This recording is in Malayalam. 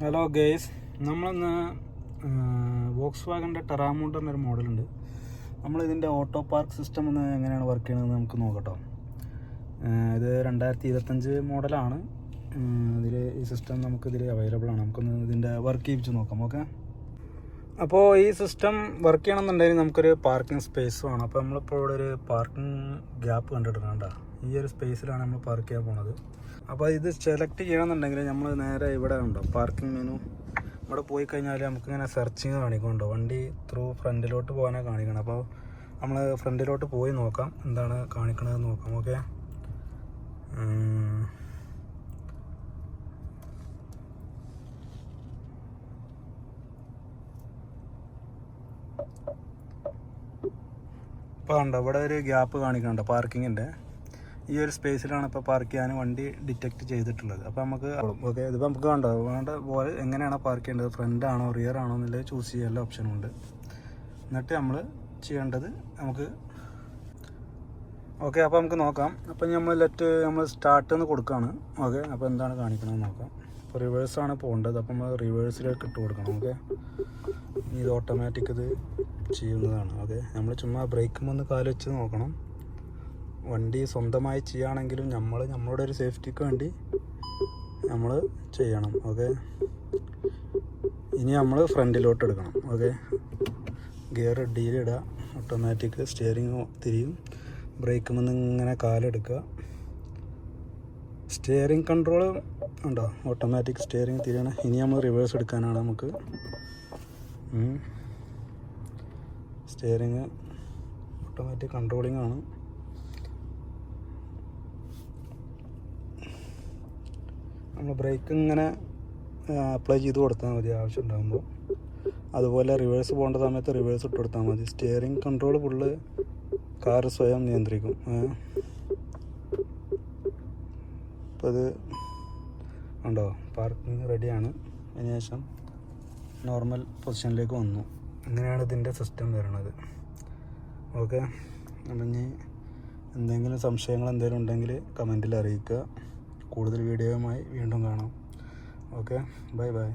ഹലോ ഗേസ് നമ്മളിന്ന് വോക്സ് വാഗന്റെ ടെറാമൂണ്ട് എന്നൊരു മോഡലുണ്ട്. നമ്മൾ ഇതിന്റെ ഓട്ടോ പാർക്ക് സിസ്റ്റം ഒന്ന് എങ്ങനെയാണ് വർക്ക് ചെയ്യണമെന്ന് നമുക്ക് നോക്കട്ടോ. ഇത് രണ്ടായിരത്തി ഇരുപത്തഞ്ച് മോഡലാണ് ഇതിൽ ഈ സിസ്റ്റം നമുക്കിതിൽ അവൈലബിൾ ആണ്. നമുക്കൊന്ന് ഇതിന്റെ വർക്ക് ചെയ്യിച്ച് നോക്കാം ഓക്കെ അപ്പോൾ ഈ സിസ്റ്റം വർക്ക് ചെയ്യണമെന്നുണ്ടെങ്കിൽ നമുക്കൊരു പാർക്കിംഗ് സ്പേസ് വേണം. അപ്പോൾ നമ്മളിപ്പോൾ ഇവിടെ ഒരു പാർക്കിംഗ് ഗ്യാപ്പ് കണ്ടിട്ടുണ്ട് ഈ ഒരു സ്പേസിലാണ് നമ്മൾ പാർക്ക് ചെയ്യാൻ പോണത്. അപ്പോൾ ഇത് സെലക്ട് ചെയ്യണമെന്നുണ്ടെങ്കിൽ നമ്മൾ നേരെ ഇവിടെ ഉണ്ടോ? പാർക്കിംഗ് മെനു ഇവിടെ പോയി കഴിഞ്ഞാൽ നമുക്കിങ്ങനെ സെർച്ചിങ് കാണിക്കുന്നുണ്ടോ? വണ്ടി ത്രൂ ഫ്രണ്ടിലോട്ട് പോകാനാണ് കാണിക്കണം. അപ്പോൾ നമ്മൾ ഫ്രണ്ടിലോട്ട് പോയി നോക്കാം. എന്താണ് കാണിക്കണതെന്ന് നോക്കാം. ഓക്കെ ഇപ്പോൾ കണ്ടോ ഇവിടെ ഒരു ഗ്യാപ്പ് കാണിക്കുന്നുണ്ട് പാർക്കിങ്ങിന്റെ. ഈ ഒരു സ്പേസിലാണ് ഇപ്പോൾ പാർക്ക് ചെയ്യാൻ വണ്ടി ഡിറ്റക്ട് ചെയ്തിട്ടുള്ളത്. അപ്പോൾ നമുക്ക് ഓക്കെ ഇതിപ്പോൾ നമുക്ക് കണ്ടോ വേണ്ട പോലെ എങ്ങനെയാണ് പാർക്ക് ചെയ്യേണ്ടത്? ഫ്രണ്ട് ആണോ റിയർ ആണോ എന്നുള്ളത് ചൂസ് ചെയ്യാനുള്ള ഓപ്ഷനുണ്ട് എന്നിട്ട് നമ്മൾ ചെയ്യേണ്ടത് നമുക്ക് ഓക്കെ അപ്പോൾ നമുക്ക് നോക്കാം. അപ്പം നമ്മൾ ലെറ്റ് നമ്മൾ സ്റ്റാർട്ട് എന്ന് കൊടുക്കുകയാണ് ഓക്കെ അപ്പോൾ എന്താണ് കാണിക്കണമെന്ന് നോക്കാം. റിവേഴ്സാണ് പോകേണ്ടത്. അപ്പം നമ്മൾ റിവേഴ്സിലേക്ക് ഇട്ട് കൊടുക്കണം ഓക്കെ ഇത് ഓട്ടോമാറ്റിക് ഇത് ചെയ്യുന്നതാണ് ഓക്കെ നമ്മൾ ചുമ്മാ ബ്രേക്കും ഒന്ന് കാൽ വെച്ച് നോക്കണം. വണ്ടി സ്വന്തമായി ചെയ്യുകയാണെങ്കിലും നമ്മൾ നമ്മളുടെ ഒരു സേഫ്റ്റിക്ക് വേണ്ടി നമ്മൾ ചെയ്യണം ഓക്കെ ഇനി നമ്മൾ ഫ്രണ്ടിലോട്ട് എടുക്കണം ഓക്കെ ഗിയർ ഡീലിടുക ഓട്ടോമാറ്റിക് സ്റ്റിയറിങ് തിരിയും. ബ്രേക്കും ഒന്ന് ഇങ്ങനെ കാലെടുക്കുക സ്റ്റിയറിങ് കൺട്രോൾ ഉണ്ടോ? ഓട്ടോമാറ്റിക് സ്റ്റിയറിങ് തിരിയണം ഇനി നമ്മൾ റിവേഴ്സ് എടുക്കാനാണ് നമുക്ക്. സ്റ്റിയറിങ് ഓട്ടോമാറ്റിക് കൺട്രോളിംഗ് ആണ്. നമ്മൾ ബ്രേക്ക് ഇങ്ങനെ അപ്ലൈ ചെയ്ത് കൊടുത്താൽ മതി ആവശ്യം ഉണ്ടാകുമ്പോൾ അതുപോലെ റിവേഴ്സ് പോകേണ്ട സമയത്ത് റിവേഴ്സ് ഇട്ട് കൊടുത്താൽ മതി. സ്റ്റിയറിങ് കൺട്രോൾ ഫുള്ള് കാർ സ്വയം നിയന്ത്രിക്കും. അപ്പോൾ ഇത് ഉണ്ടോ പാർക്കിംഗ് റെഡിയാണ് അതിനുശേഷം നോർമൽ പൊസിഷനിലേക്ക് വന്നു. അങ്ങനെയാണ് ഇതിന്റെ സിസ്റ്റം വരുന്നത്. ഓക്കെ അപ്പം ഇനി എന്തെങ്കിലും സംശയങ്ങൾ എന്തെങ്കിലും ഉണ്ടെങ്കിൽ കമന്റിൽ അറിയിക്കുക. കൂടുതൽ വീഡിയോയുമായി വീണ്ടും കാണാം. Okay bye bye